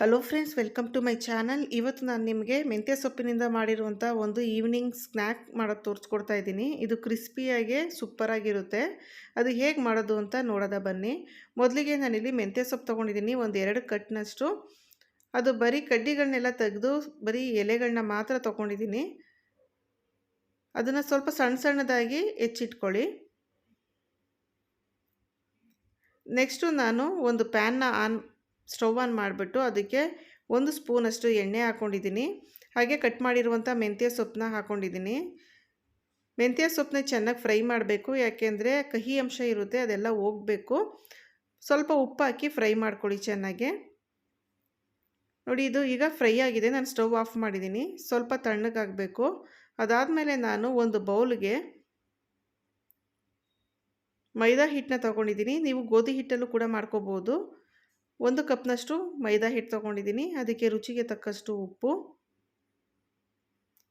Hello friends welcome to my channel ಇವತ್ತು ನಾನು ನಿಮಗೆ ಮೆಂತ್ಯ ಸೊಪ್ಪಿನಿಂದ ಮಾಡಿರುವಂಥ ಒಂದು ಈವ್ನಿಂಗ್ ಸ್ನ್ಯಾಕ್ ಮಾಡೋದು ತೋರಿಸ್ಕೊಡ್ತಾ ಇದ್ದೀನಿ. ಇದು ಕ್ರಿಸ್ಪಿಯಾಗಿ ಸೂಪರಾಗಿರುತ್ತೆ ಅದು ಹೇಗೆ ಮಾಡೋದು ಅಂತ ನೋಡೋದ ಬನ್ನಿ. ಮೊದಲಿಗೆ ನಾನಿಲ್ಲಿ ಮೆಂತ್ಯ ಸೊಪ್ಪು ತೊಗೊಂಡಿದ್ದೀನಿ, ಒಂದು ಎರಡು ಕಟ್ನಷ್ಟು. ಅದು ಬರೀ ಕಡ್ಡಿಗಳನ್ನೆಲ್ಲ ತೆಗೆದು, ಬರೀ ಎಲೆಗಳನ್ನ ಮಾತ್ರ ತೊಗೊಂಡಿದ್ದೀನಿ. ಅದನ್ನು ಸ್ವಲ್ಪ ಸಣ್ಣ ಸಣ್ಣದಾಗಿ ಹೆಚ್ಚಿಟ್ಕೊಳ್ಳಿ. ನೆಕ್ಸ್ಟು ನಾನು ಒಂದು ಪ್ಯಾನ್ನ ಆನ್ ಸ್ಟವ್ ಆನ್ ಮಾಡಿಬಿಟ್ಟು ಅದಕ್ಕೆ ಒಂದು ಸ್ಪೂನಷ್ಟು ಎಣ್ಣೆ ಹಾಕ್ಕೊಂಡಿದ್ದೀನಿ. ಹಾಗೆ ಕಟ್ ಮಾಡಿರುವಂಥ ಮೆಂತ್ಯ ಸೊಪ್ಪನ್ನ ಹಾಕ್ಕೊಂಡಿದ್ದೀನಿ. ಮೆಂತ್ಯ ಸೊಪ್ಪನ್ನ ಚೆನ್ನಾಗಿ ಫ್ರೈ ಮಾಡಬೇಕು. ಯಾಕೆಂದರೆ ಕಹಿ ಅಂಶ ಇರುತ್ತೆ, ಅದೆಲ್ಲ ಹೋಗಬೇಕು. ಸ್ವಲ್ಪ ಉಪ್ಪು ಹಾಕಿ ಫ್ರೈ ಮಾಡ್ಕೊಳ್ಳಿ ಚೆನ್ನಾಗೆ. ನೋಡಿ, ಇದು ಈಗ ಫ್ರೈ ಆಗಿದೆ. ನಾನು ಸ್ಟವ್ ಆಫ್ ಮಾಡಿದ್ದೀನಿ. ಸ್ವಲ್ಪ ತಣ್ಣಗಾಗಬೇಕು ಅದಾದಮೇಲೆ ನಾನು ಒಂದು ಬೌಲ್ಗೆ ಮೈದಾ ಹಿಟ್ಟನ್ನ ತೊಗೊಂಡಿದ್ದೀನಿ. ನೀವು ಗೋಧಿ ಹಿಟ್ಟಲ್ಲೂ ಕೂಡ ಮಾಡ್ಕೋಬೋದು. ಒಂದು ಕಪ್ನಷ್ಟು ಮೈದಾ ಹಿಟ್ಟು ತೊಗೊಂಡಿದ್ದೀನಿ, ಅದಕ್ಕೆ ರುಚಿಗೆ ತಕ್ಕಷ್ಟು ಉಪ್ಪು.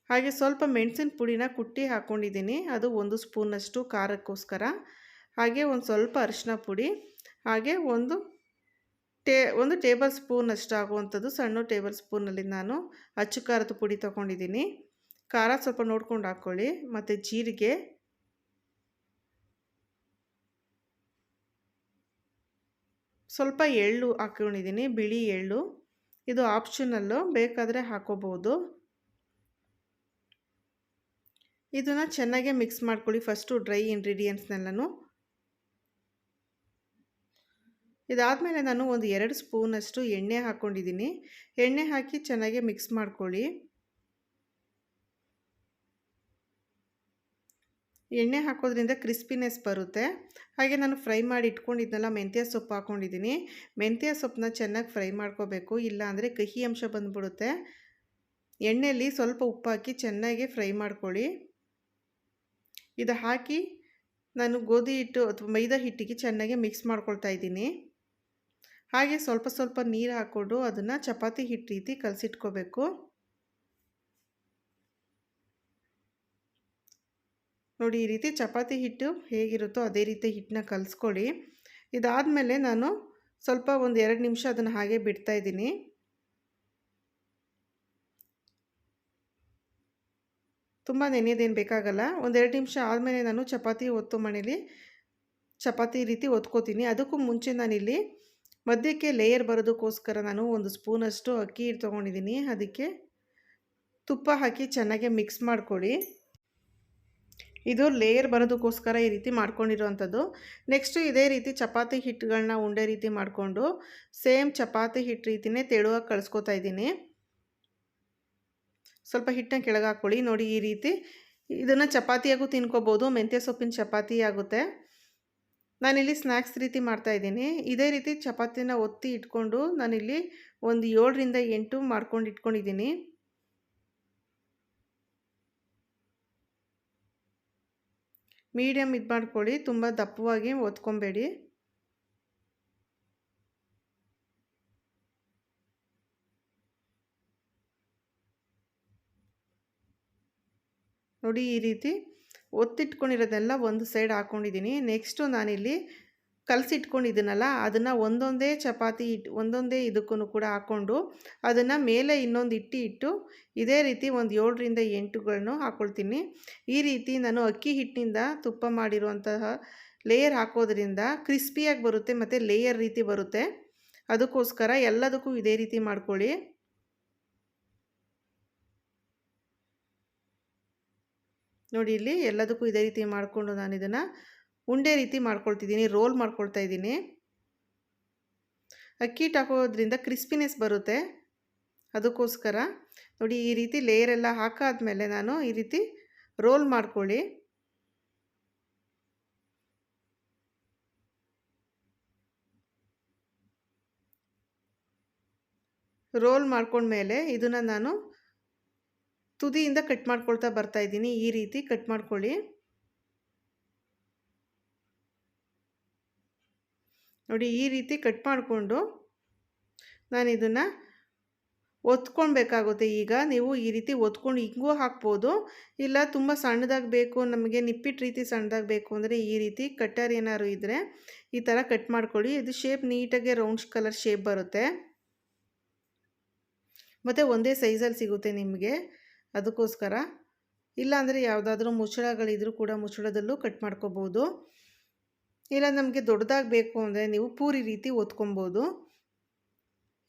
ಹಾಗೆ ಸ್ವಲ್ಪ ಮೆಣಸಿನ ಪುಡಿನ ಕುಟ್ಟಿ ಹಾಕ್ಕೊಂಡಿದ್ದೀನಿ ಅದು ಒಂದು ಸ್ಪೂನಷ್ಟು ಖಾರಕ್ಕೋಸ್ಕರ. ಹಾಗೆ ಒಂದು ಸ್ವಲ್ಪ ಅರಿಶಿನ ಪುಡಿ, ಹಾಗೆ ಒಂದು ಟೇ, ಒಂದು ಟೇಬಲ್ ಸ್ಪೂನಷ್ಟು ಆಗುವಂಥದ್ದು, ಸಣ್ಣ ಟೇಬಲ್ ಸ್ಪೂನಲ್ಲಿ ನಾನು ಅಚ್ಚು ಖಾರದ ಪುಡಿ ತೊಗೊಂಡಿದ್ದೀನಿ. ಖಾರ ಸ್ವಲ್ಪ ನೋಡ್ಕೊಂಡು ಹಾಕ್ಕೊಳ್ಳಿ, ಮತ್ತು ಜೀರಿಗೆ ಸ್ವಲ್ಪ ಎಳ್ಳು ಹಾಕ್ಕೊಂಡಿದ್ದೀನಿ, ಬಿಳಿ ಎಳ್ಳು. ಇದು ಆಪ್ಷನಲ್ಲು, ಬೇಕಾದರೆ ಹಾಕೋಬೋದು. ಇದನ್ನು ಚೆನ್ನಾಗೆ ಮಿಕ್ಸ್ ಮಾಡ್ಕೊಳ್ಳಿ ಫಸ್ಟು ಡ್ರೈ ಇಂಗ್ರೀಡಿಯೆಂಟ್ಸ್ನೆಲ್ಲನೂ. ಇದಾದಮೇಲೆ ನಾನು ಒಂದು ಎರಡು ಸ್ಪೂನಷ್ಟು ಎಣ್ಣೆ ಹಾಕ್ಕೊಂಡಿದ್ದೀನಿ. ಎಣ್ಣೆ ಹಾಕಿ ಚೆನ್ನಾಗೆ ಮಿಕ್ಸ್ ಮಾಡ್ಕೊಳ್ಳಿ. ಎಣ್ಣೆ ಹಾಕೋದ್ರಿಂದ ಕ್ರಿಸ್ಪಿನೆಸ್ ಬರುತ್ತೆ. ಹಾಗೆ ನಾನು ಫ್ರೈ ಮಾಡಿ ಇಟ್ಕೊಂಡಿದ್ನಲ್ಲ, ಮೆಂತ್ಯ ಸೊಪ್ಪು ಹಾಕ್ಕೊಂಡಿದ್ದೀನಿ ಮೆಂತ್ಯ ಸೊಪ್ಪನ್ನ ಚೆನ್ನಾಗಿ ಫ್ರೈ ಮಾಡ್ಕೋಬೇಕು, ಇಲ್ಲ ಅಂದರೆ ಕಹಿ ಅಂಶ ಬಂದ್ಬಿಡುತ್ತೆ. ಎಣ್ಣೆಯಲ್ಲಿ ಸ್ವಲ್ಪ ಉಪ್ಪು ಹಾಕಿ ಚೆನ್ನಾಗಿ ಫ್ರೈ ಮಾಡ್ಕೊಳ್ಳಿ. ಇದು ಹಾಕಿ ನಾನು ಗೋಧಿ ಹಿಟ್ಟು ಅಥವಾ ಮೈದಾ ಹಿಟ್ಟಿಗೆ ಚೆನ್ನಾಗಿ ಮಿಕ್ಸ್ ಮಾಡ್ಕೊಳ್ತಾ ಇದ್ದೀನಿ. ಹಾಗೆ ಸ್ವಲ್ಪ ಸ್ವಲ್ಪ ನೀರು ಹಾಕ್ಕೊಂಡು ಅದನ್ನು ಚಪಾತಿ ಹಿಟ್ಟು ರೀತಿ ಕಲಸಿಟ್ಕೋಬೇಕು. ನೋಡಿ, ಈ ರೀತಿ ಚಪಾತಿ ಹಿಟ್ಟು ಹೇಗಿರುತ್ತೋ ಅದೇ ರೀತಿ ಹಿಟ್ಟನ್ನ ಕಲಿಸ್ಕೊಳ್ಳಿ. ಇದಾದಮೇಲೆ ನಾನು ಸ್ವಲ್ಪ ಒಂದು ಎರಡು ನಿಮಿಷ ಅದನ್ನು ಹಾಗೆ ಬಿಡ್ತಾ ಇದ್ದೀನಿ. ತುಂಬ ನೆನೆಯೋದೇನು ಬೇಕಾಗಲ್ಲ. ಒಂದೆರಡು ನಿಮಿಷ ಆದಮೇಲೆ ನಾನು ಚಪಾತಿ ಒತ್ತು ಮನೇಲಿ ಚಪಾತಿ ರೀತಿ ಒತ್ಕೋತೀನಿ. ಅದಕ್ಕೂ ಮುಂಚೆ ನಾನಿಲ್ಲಿ ಮಧ್ಯಕ್ಕೆ ಲೇಯರ್ ಬರೋದಕ್ಕೋಸ್ಕರ ನಾನು ಒಂದು ಸ್ಪೂನಷ್ಟು ಅಕ್ಕಿ ತೊಗೊಂಡಿದ್ದೀನಿ. ಅದಕ್ಕೆ ತುಪ್ಪ ಹಾಕಿ ಚೆನ್ನಾಗಿ ಮಿಕ್ಸ್ ಮಾಡ್ಕೊಳ್ಳಿ. ಇದು ಲೇಯರ್ ಬರೋದಕ್ಕೋಸ್ಕರ ಈ ರೀತಿ ಮಾಡ್ಕೊಂಡಿರೋವಂಥದ್ದು. ನೆಕ್ಸ್ಟು ಇದೇ ರೀತಿ ಚಪಾತಿ ಹಿಟ್ಟುಗಳನ್ನ ಉಂಡೆ ರೀತಿ ಮಾಡಿಕೊಂಡು ಸೇಮ್ ಚಪಾತಿ ಹಿಟ್ಟು ರೀತಿಯೇ ತೆಳುವಾಗಿ ಕಳಿಸ್ಕೊತಾ ಇದ್ದೀನಿ. ಸ್ವಲ್ಪ ಹಿಟ್ಟನ್ನ ಕೆಳಗೆ ಹಾಕ್ಕೊಳ್ಳಿ. ನೋಡಿ ಈ ರೀತಿ ಇದನ್ನು ಚಪಾತಿಯಾಗೂ ತಿನ್ಕೋಬೋದು, ಮೆಂತ್ಯ ಸೊಪ್ಪಿನ ಚಪಾತಿ ಆಗುತ್ತೆ. ನಾನಿಲ್ಲಿ ಸ್ನ್ಯಾಕ್ಸ್ ರೀತಿ ಮಾಡ್ತಾಯಿದ್ದೀನಿ ಇದೇ ರೀತಿ ಚಪಾತಿನ ಒತ್ತಿ ಇಟ್ಕೊಂಡು ನಾನಿಲ್ಲಿ ಒಂದು ಏಳರಿಂದ ಎಂಟು ಮಾಡ್ಕೊಂಡು ಇಟ್ಕೊಂಡಿದ್ದೀನಿ. ಮೀಡಿಯಮ್ ಇದು ಮಾಡ್ಕೊಳ್ಳಿ, ತುಂಬ ದಪ್ಪವಾಗಿ ಒತ್ಕೊಬೇಡಿ. ನೋಡಿ ಈ ರೀತಿ ಒತ್ತಿಟ್ಕೊಂಡಿರೋದೆಲ್ಲ ಒಂದು ಸೈಡ್ ಹಾಕ್ಕೊಂಡಿದ್ದೀನಿ ನೆಕ್ಸ್ಟು ನಾನಿಲ್ಲಿ ಕಲಸಿಟ್ಕೊಂಡಿದ್ದೀನಲ್ಲ ಅದನ್ನು ಒಂದೊಂದೇ ಚಪಾತಿ ಇಟ್ಟು ಒಂದೊಂದೇ ಇದಕ್ಕೂ ಕೂಡ ಹಾಕ್ಕೊಂಡು ಅದನ್ನು ಮೇಲೆ ಇನ್ನೊಂದು ಇಟ್ಟು ಇಟ್ಟು ಇದೇ ರೀತಿ ಒಂದು ಏಳರಿಂದ ಎಂಟುಗಳನ್ನು ಹಾಕ್ಕೊಳ್ತೀನಿ ಈ ರೀತಿ ನಾನು ಅಕ್ಕಿ ಹಿಟ್ಟಿನಿಂದ ತುಪ್ಪ ಮಾಡಿರುವಂತಹ ಲೇಯರ್ ಹಾಕೋದ್ರಿಂದ ಕ್ರಿಸ್ಪಿಯಾಗಿ ಬರುತ್ತೆ ಮತ್ತು ಲೇಯರ್ ರೀತಿ ಬರುತ್ತೆ. ಅದಕ್ಕೋಸ್ಕರ ಎಲ್ಲದಕ್ಕೂ ಇದೇ ರೀತಿ ಮಾಡ್ಕೊಳ್ಳಿ. ನೋಡಿ ಇಲ್ಲಿ ಎಲ್ಲದಕ್ಕೂ ಇದೇ ರೀತಿ ಮಾಡಿಕೊಂಡು ನಾನು ಇದನ್ನು ಉಂಡೆ ರೀತಿ ಮಾಡ್ಕೊಳ್ತಿದ್ದೀನಿ, ರೋಲ್ ಮಾಡ್ಕೊಳ್ತಾ ಇದ್ದೀನಿ. ಅಕ್ಕಿ ಹಾಕೋದ್ರಿಂದ ಕ್ರಿಸ್ಪಿನೆಸ್ ಬರುತ್ತೆ. ಅದಕ್ಕೋಸ್ಕರ ನೋಡಿ ಈ ರೀತಿ ಲೇಯರ್ ಎಲ್ಲ ಹಾಕಾದ್ಮೇಲೆ ನಾನು ಈ ರೀತಿ ರೋಲ್ ಮಾಡ್ಕೊಳ್ಳಿ. ರೋಲ್ ಮಾಡ್ಕೊಂಡ್ಮೇಲೆ ಇದನ್ನು ನಾನು ತುದಿಯಿಂದ ಕಟ್ ಮಾಡ್ಕೊಳ್ತಾ ಬರ್ತಾ ಇದ್ದೀನಿ. ಈ ರೀತಿ ಕಟ್ ಮಾಡ್ಕೊಳ್ಳಿ. ನೋಡಿ ಈ ರೀತಿ ಕಟ್ ಮಾಡಿಕೊಂಡು ನಾನು ಇದನ್ನು ಒತ್ಕೊಳ್ಬೇಕಾಗುತ್ತೆ. ಈಗ ನೀವು ಈ ರೀತಿ ಒತ್ಕೊಂಡು ಹಿಂಗೂ ಹಾಕ್ಬೋದು. ಇಲ್ಲ ತುಂಬ ಸಣ್ಣದಾಗಿ ಬೇಕು ನಮಗೆ ನಿಪ್ಪಿಟ್ಟು ರೀತಿ ಸಣ್ಣದಾಗಿ ಬೇಕು ಅಂದರೆ ಈ ರೀತಿ ಕಟ್ಟರ್ ಏನಾದ್ರು ಇದ್ದರೆ ಈ ಥರ ಕಟ್ ಮಾಡ್ಕೊಳ್ಳಿ. ಇದು ಶೇಪ್ ನೀಟಾಗಿ ರೌಂಡ್ಸ್ ಕಲರ್ ಶೇಪ್ ಬರುತ್ತೆ. ಮತ್ತು ಒಂದೇ ಸೈಜಲ್ಲಿ ಸಿಗುತ್ತೆ ನಿಮಗೆ. ಅದಕ್ಕೋಸ್ಕರ ಇಲ್ಲಾಂದರೆ ಯಾವುದಾದ್ರೂ ಮುಚ್ಚಳಗಳಿದ್ರೂ ಕೂಡ ಮುಚ್ಚಳದಲ್ಲೂ ಕಟ್ ಮಾಡ್ಕೋಬೋದು. ಇಲ್ಲ ನಮಗೆ ದೊಡ್ಡದಾಗಿ ಬೇಕು ಅಂದರೆ ನೀವು ಪೂರಿ ರೀತಿ ಓದ್ಕೊಬೋದು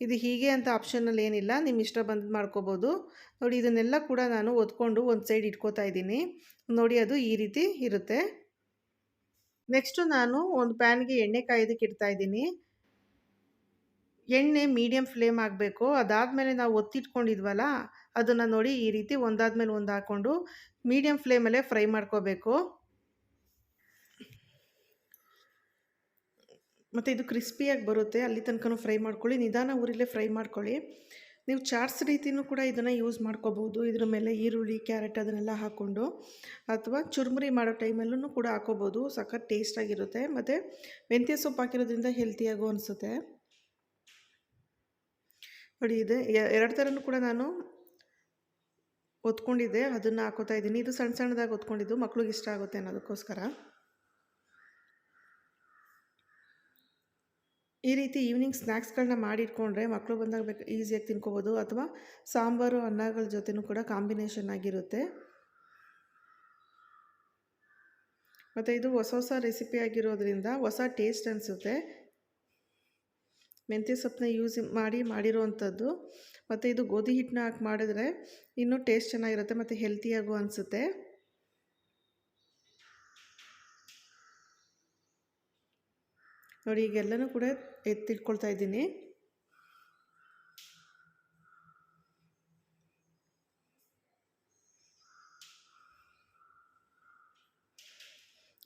ಇದು ಹೀಗೆ ಅಂತ ಆಪ್ಷನಲ್ಲಿ ಏನಿಲ್ಲ ನಿಮ್ಮ ಇಷ್ಟ ಬಂದು ಮಾಡ್ಕೋಬೋದು. ನೋಡಿ, ಇದನ್ನೆಲ್ಲ ಕೂಡ ನಾನು ಒತ್ಕೊಂಡು ಒಂದು ಸೈಡ್ ಇಟ್ಕೋತಾ ಇದ್ದೀನಿ. ನೋಡಿ, ಅದು ಈ ರೀತಿ ಇರುತ್ತೆ. ನೆಕ್ಸ್ಟು ನಾನು ಒಂದು ಪ್ಯಾನ್ಗೆ ಎಣ್ಣೆ ಕಾಯೋದಕ್ಕೆ ಇಡ್ತಾ ಇದ್ದೀನಿ. ಎಣ್ಣೆ ಮೀಡಿಯಮ್ ಫ್ಲೇಮ್ ಆಗಬೇಕು. ಅದಾದಮೇಲೆ ನಾವು ಒತ್ತಿಟ್ಕೊಂಡಿದ್ವಲ್ಲ, ಅದನ್ನು ನೋಡಿ ಈ ರೀತಿ ಒಂದಾದ್ಮೇಲೆ ಒಂದು ಹಾಕ್ಕೊಂಡು ಮೀಡಿಯಮ್ ಫ್ಲೇಮಲ್ಲೇ ಫ್ರೈ ಮಾಡ್ಕೋಬೇಕು. ಮತ್ತು ಇದು ಕ್ರಿಸ್ಪಿಯಾಗಿ ಬರುತ್ತೆ, ಅಲ್ಲಿ ತನಕ ಫ್ರೈ ಮಾಡ್ಕೊಳ್ಳಿ, ನಿಧಾನ ಊರಿಲೇ ಫ್ರೈ ಮಾಡ್ಕೊಳ್ಳಿ. ನೀವು ಚಾಟ್ಸ್ ರೀತಿಯೂ ಕೂಡ ಇದನ್ನು ಯೂಸ್ ಮಾಡ್ಕೋಬೋದು, ಇದ್ರ ಮೇಲೆ ಈರುಳ್ಳಿ, ಕ್ಯಾರೆಟ್ ಅದನ್ನೆಲ್ಲ ಹಾಕ್ಕೊಂಡು, ಅಥವಾ ಚುರುಮುರಿ ಮಾಡೋ ಟೈಮಲ್ಲೂ ಕೂಡ ಹಾಕೋಬೋದು ಸಖತ್ ಟೇಸ್ಟಾಗಿರುತ್ತೆ ಮತ್ತು ಮೆಂತ್ಯ ಸೊಪ್ಪು ಹಾಕಿರೋದ್ರಿಂದ ಹೆಲ್ತಿಯಾಗೂ ಅನಿಸುತ್ತೆ. ನೋಡಿ, ಇದೆ ಎರಡು ಥರನೂ ಕೂಡ ನಾನು ಒತ್ಕೊಂಡಿದ್ದೆ, ಅದನ್ನು ಹಾಕೋತಾ ಇದ್ದೀನಿ. ಇದು ಸಣ್ಣ ಸಣ್ಣದಾಗಿ ಒತ್ಕೊಂಡಿದ್ದು, ಮಕ್ಳಿಗೆ ಇಷ್ಟ ಆಗುತ್ತೆ ಅನ್ನೋದಕ್ಕೋಸ್ಕರ. ಈ ರೀತಿ ಈವ್ನಿಂಗ್ ಸ್ನ್ಯಾಕ್ಸ್ಗಳನ್ನ ಮಾಡಿಟ್ಕೊಂಡ್ರೆ ಮಕ್ಕಳು ಬಂದಾಗ ಬೇಕು ಈಸಿಯಾಗಿ ತಿನ್ಕೋಬೋದು ಅಥವಾ ಸಾಂಬಾರು, ಅನ್ನಗಳ ಜೊತೆನೂ ಕೂಡ ಕಾಂಬಿನೇಷನ್ ಆಗಿರುತ್ತೆ. ಮತ್ತು ಇದು ಹೊಸ ಹೊಸ ರೆಸಿಪಿ ಆಗಿರೋದ್ರಿಂದ ಹೊಸ ಟೇಸ್ಟ್ ಅನಿಸುತ್ತೆ. ಮೆಂತ್ಯ ಸೊಪ್ಪನ್ನ ಯೂಸ್ ಮಾಡಿ ಮಾಡಿರೋವಂಥದ್ದು ಮತ್ತು ಇದು ಗೋಧಿ ಹಿಟ್ಟನ್ನ ಹಾಕಿ ಮಾಡಿದ್ರೆ ಇನ್ನೂ ಟೇಸ್ಟ್ ಚೆನ್ನಾಗಿರುತ್ತೆ, ಮತ್ತು ಹೆಲ್ತಿಯಾಗೂ ಅನಿಸುತ್ತೆ. ನೋಡಿ, ಈಗೆಲ್ಲನೂ ಕೂಡ ಎತ್ತಿಟ್ಕೊಳ್ತಾ ಇದ್ದೀನಿ.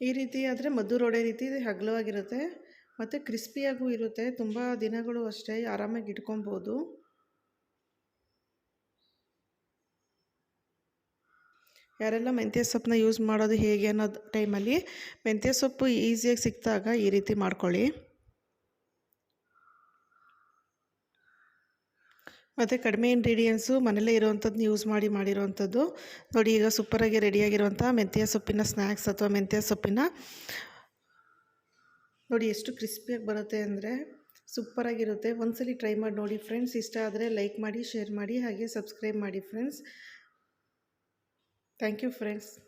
ಈ ರೀತಿ ಆದರೆ ಮದ್ದು ರೋಡೆ ರೀತಿ ಹಗಲವಾಗಿರುತ್ತೆ. ಮತ್ತು ಕ್ರಿಸ್ಪಿಯಾಗೂ ಇರುತ್ತೆ. ತುಂಬ ದಿನಗಳು ಅಷ್ಟೇ ಆರಾಮಾಗಿ ಇಟ್ಕೊಬೋದು ಯಾರೆಲ್ಲ ಮೆಂತ್ಯ ಸೊಪ್ಪನ್ನ ಯೂಸ್ ಮಾಡೋದು ಹೇಗೆ ಅನ್ನೋದು ಟೈಮಲ್ಲಿ ಮೆಂತ್ಯ ಸೊಪ್ಪು ಈಸಿಯಾಗಿ ಸಿಕ್ಕಿದಾಗ ಈ ರೀತಿ ಮಾಡ್ಕೊಳ್ಳಿ. ಮತ್ತು ಕಡಿಮೆ ಇಂಗ್ರೀಡಿಯೆಂಟ್ಸು ಮನೇಲೇ ಇರೋವಂಥದ್ದು ಯೂಸ್ ಮಾಡಿ ಮಾಡಿರೋವಂಥದ್ದು ನೋಡಿ, ಈಗ ಸೂಪರಾಗಿ ರೆಡಿಯಾಗಿರುವಂಥ ಮೆಂತ್ಯ ಸೊಪ್ಪಿನ ಸ್ನ್ಯಾಕ್ಸ್ ಅಥವಾ ಮೆಂತ್ಯ ಸೊಪ್ಪಿನ. ನೋಡಿ, ಎಷ್ಟು ಕ್ರಿಸ್ಪಿಯಾಗಿ ಬರುತ್ತೆ ಅಂದರೆ ಸೂಪರಾಗಿರುತ್ತೆ ಒಂದ್ಸಲಿ ಟ್ರೈ ಮಾಡಿ ನೋಡಿ ಫ್ರೆಂಡ್ಸ್ ಇಷ್ಟ ಆದರೆ ಲೈಕ್ ಮಾಡಿ ಶೇರ್ ಮಾಡಿ, ಹಾಗೆ ಸಬ್ಸ್ಕ್ರೈಬ್ ಮಾಡಿ ಫ್ರೆಂಡ್ಸ್ Thank you friends.